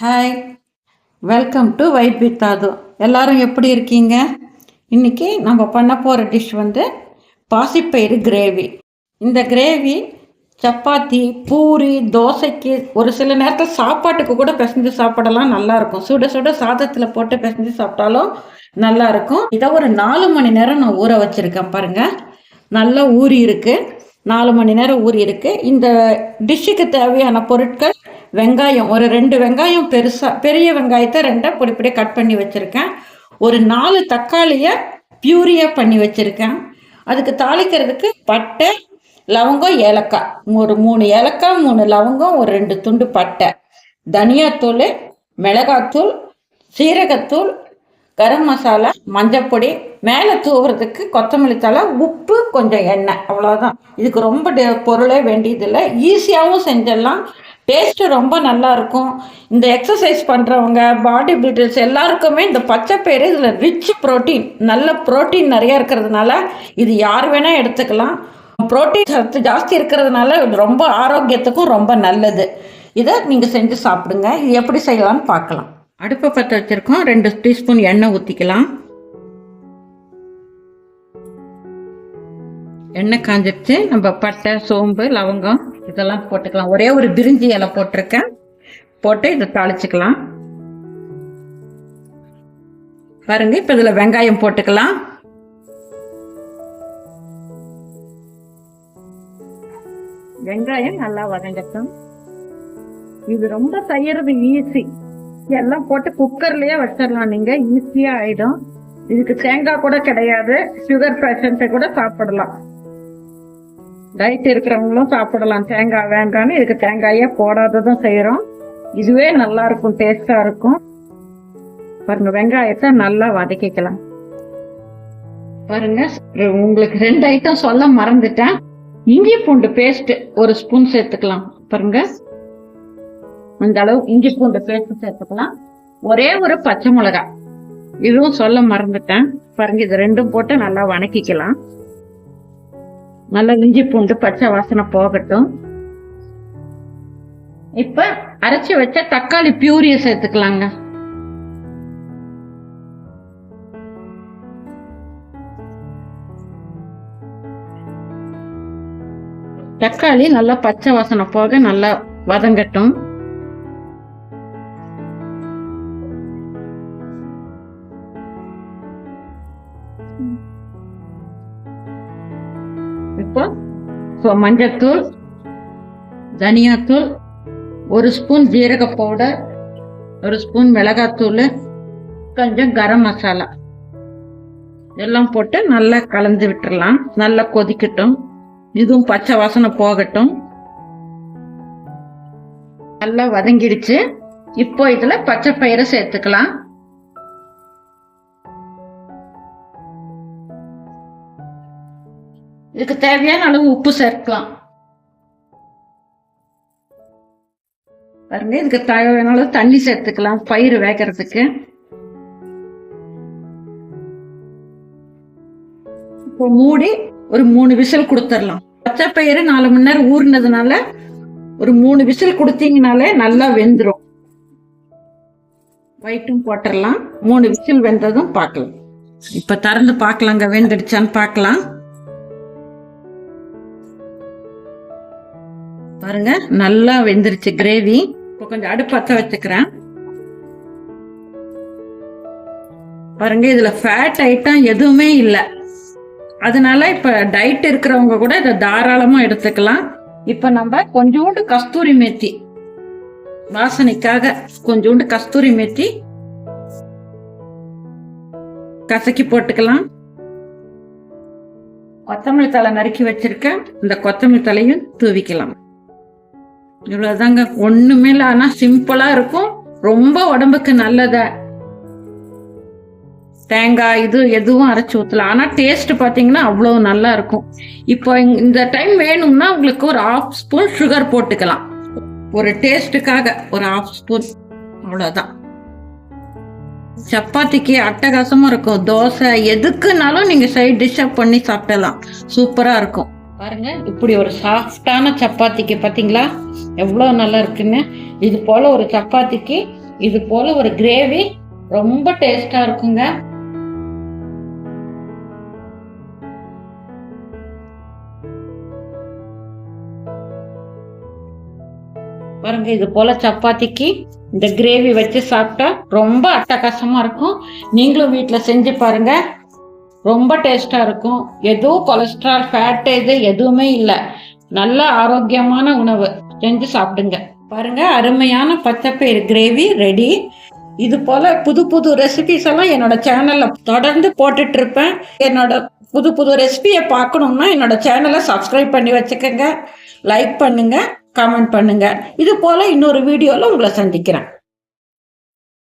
Hi welcome to vibe with அது எல்லாரும் எப்படி இருக்கீங்க? இன்னைக்கு நம்ம பண்ண போகிற டிஷ் வந்து பாசிப்பயிறு கிரேவி இந்த கிரேவி சப்பாத்தி பூரி தோசைக்கு ஒரு சில நேரத்தில் சாப்பாட்டுக்கு கூட பிசைஞ்சு சாப்பிடலாம் நல்லாயிருக்கும் சுட சுட சாதத்தில் போட்டு பிசைஞ்சு சாப்பிட்டாலும் நல்லாயிருக்கும் இதை ஒரு நாலு மணி நேரம் நான் ஊற வச்சுருக்கேன் பாருங்கள் நல்லா ஊறி இருக்குது நாலு மணி நேரம் ஊறி இருக்குது இந்த டிஷ்ஷுக்கு தேவையான பொருட்கள் வெங்காயம் ஒரு ரெண்டு வெங்காயம் பெருசாக பெரிய வெங்காயத்தை ரெண்டாக பொடி பொடி கட் பண்ணி வச்சுருக்கேன். ஒரு நாலு தக்காளியை பியூரியாக பண்ணி வச்சுருக்கேன். அதுக்கு தாளிக்கிறதுக்கு பட்டை லவங்கம் ஏலக்காய். ஒரு மூணு ஏலக்காய் மூணு லவங்கம் ஒரு ரெண்டு துண்டு பட்டை. தனியாத்தூள் மிளகாத்தூள் சீரகத்தூள் கரம் மசாலா மஞ்சப்பொடி மேலே தூவுறதுக்கு கொத்தமல்லி தலை உப்பு கொஞ்சம் எண்ணெய். அவ்வளோதான் இதுக்கு ரொம்ப டே- பொருளே வேண்டியதில்லை. ஈஸியாகவும் செஞ்சிடலாம். டேஸ்ட்டு ரொம்ப நல்லாயிருக்கும். இந்த எக்ஸசைஸ் பண்ணுறவங்க பாடி பில்டர்ஸ் எல்லாருக்குமே இந்த பச்சைப்பயிறு இதில் ரிச் ப்ரோட்டீன் நல்ல ப்ரோட்டீன் நிறையா இருக்கிறதுனால இது யார் வேணால் எடுத்துக்கலாம். ப்ரோட்டீன் சத்து ஜாஸ்தி இருக்கிறதுனால இது ரொம்ப ஆரோக்கியத்துக்கும் ரொம்ப நல்லது. இதை நீங்கள் செஞ்சு சாப்பிடுங்க. இது எப்படி செய்யலாம்னு பார்க்கலாம். அடுப்பை பற்ற வச்சுருக்கோம். ரெண்டு டீஸ்பூன் எண்ணெய் ஊற்றிக்கலாம் எண்ணெய் காஞ்சிருச்சு. நம்ம பட்டை சோம்பு லவங்கம் இதெல்லாம் போட்டுக்கலாம். ஒரே ஒரு பிரிஞ்சி இலை போட்டிருக்கேன். போட்டு இதை தாளிச்சுக்கலாம். பாருங்க இப்போ இதில் வெங்காயம் போட்டுக்கலாம். வெங்காயம் நல்லா வதங்கட்டும். இது ரொம்ப செய்யறது ஈஸி எல்லாம் போட்டு குக்கர்லயே வச்சிடலாம் நீங்க. ஈஸியா ஆயிடும். இதுக்கு தேங்காய் கூட கிடையாது. சுகர் பேஷண்ட்டை கூட சாப்பிடலாம். டயட் இருக்கிறவங்களும் சாப்பிடலாம். தேங்காய் வேண்டாம்னு இதுக்கு தேங்காயே போடாததும் செய்யறோம் இதுவே நல்லா இருக்கும் டேஸ்டா இருக்கும். பாருங்க வெங்காயத்தை நல்லா வதக்கிக்கலாம். பாருங்க உங்களுக்கு ரெண்டு ஐட்டம் சொல்ல மறந்துட்டேன். இஞ்சி பூண்டு பேஸ்ட் ஒரு ஸ்பூன் சேர்த்துக்கலாம். பாருங்க. இந்த அளவு இஞ்சி பூண்டு பேஸ்ட் சேர்த்துக்கலாம். ஒரே ஒரு பச்சை மிளகாய். இதுவும் சொல்ல மறந்துட்டேன். பாருங்க இது ரெண்டும் போட்டு நல்லா வணக்கிக்கலாம். நல்லா இஞ்சி பூண்டு பச்சை வாசனை போகட்டும். இப்ப அரைச்சி வச்ச தக்காளி பியூரிய சேர்த்துக்கலாங்க. தக்காளி நல்லா பச்சை வாசனை போக நல்லா வதங்கட்டும். இப்போ இப்போ மஞ்சத்தூள் தனியாத்தூள் ஒரு ஸ்பூன் ஜீரக பவுடர் ஒரு ஸ்பூன் மிளகாத்தூள் கொஞ்சம் கரம் மசாலா. எல்லாம் போட்டு நல்லா கலந்து விட்டுடலாம் நல்லா கொதிக்கட்டும். இதுவும் பச்சை வாசனை போகட்டும். நல்லா வதங்கிடுச்சு. இப்போ இதில் பச்சை பயிரை சேர்த்துக்கலாம். இதுக்கு தேவையான அளவு உப்பு சேர்க்கலாம். பாருங்க இதுக்கு தேவையான அளவு தண்ணி சேர்த்துக்கலாம் பயிர் வேகிறதுக்கு. இப்போ மூடி ஒரு மூணு விசில் கொடுத்துடலாம். பச்சை பயிறு நாலு மணி நேரம் ஊறினதுனால ஒரு மூணு விசில் கொடுத்தீங்கனாலே நல்லா வெந்துடும் வயிட்டும் போட்டுடலாம். மூணு விசில் வெந்ததும் பார்க்கலாம். இப்போ திறந்து பார்க்கலாங்க வெந்துடுச்சான்னு பார்க்கலாம். பாருங்க நல்லா வெந்துருச்சு கிரேவி இப்போ கொஞ்சம் அடுப்பு பத்த வச்சுக்கிறேன். பாருங்க இதுல ஃபேட் ஐட்டம் எதுவுமே இல்லை. அதனால இப்ப டயட் இருக்கிறவங்க கூட இதை தாராளமா எடுத்துக்கலாம். இப்ப நம்ம கொஞ்சோண்டு கஸ்தூரி மேத்தி வாசனைக்காக கொஞ்சோண்டு கஸ்தூரி மேத்தி கசக்கி போட்டுக்கலாம். கொத்தமல்லி தலை நறுக்கி வச்சிருக்கேன் இந்த கொத்தமல்லி தலையும் தூவிக்கலாம். இவ்வளவுதாங்க. ஒண்ணுமே இல்லை. ஆனா சிம்பிளா இருக்கும். ரொம்ப உடம்புக்கு நல்லத. தேங்காய் இது எதுவும் அரைச்சி ஊற்றலாம் ஆனால் டேஸ்ட் பார்த்தீங்கன்னா அவ்வளோ நல்லா இருக்கும். இப்போ இந்த டைம் வேணும்னா உங்களுக்கு ஒரு ஆஃப் ஸ்பூன் சுகர் போட்டுக்கலாம். ஒரு டேஸ்ட்டுக்காக ஒரு ஆஃப் ஸ்பூன் அவ்வளோதான் சப்பாத்திக்கு அட்டகாசமா இருக்கும். தோசை எதுக்குனாலும் நீங்க சைட் டிஷ்ஷா பண்ணி சாப்பிடலாம். சூப்பரா இருக்கும். பாருங்க இப்படி ஒரு சாஃப்டான சப்பாத்திக்கு பார்த்தீங்களா எவ்வளோ நல்லா இருக்குன்னு. இது போல ஒரு சப்பாத்திக்கு இது போல ஒரு கிரேவி ரொம்ப டேஸ்டா இருக்குங்க. பாருங்க இது போல சப்பாத்திக்கு இந்த கிரேவி வச்சு சாப்பிட்டா ரொம்ப அட்டகாசமா இருக்கும். நீங்களும் வீட்டில் செஞ்சு பாருங்க. ரொம்ப டேஸ்டா இருக்கும். எதுவும் கொலஸ்ட்ரால் ஃபேட் இது எதுவுமே இல்லை. நல்ல ஆரோக்கியமான உணவு. செஞ்சு சாப்பிடுங்க. பாருங்க அருமையான பச்சைப்பயிறு கிரேவி ரெடி இது போல புது புது ரெசிபிஸ் எல்லாம் என்னோட சேனல்ல தொடர்ந்து போட்டுட்டு இருப்பேன். என்னோட புது புது ரெசிபியை பார்க்கணும்னா என்னோட சேனலை சப்ஸ்கிரைப் பண்ணி வச்சுக்கோங்க. லைக் பண்ணுங்க கமெண்ட் பண்ணுங்க. இது போல இன்னொரு வீடியோவில் உங்களை சந்திக்கிறேன்.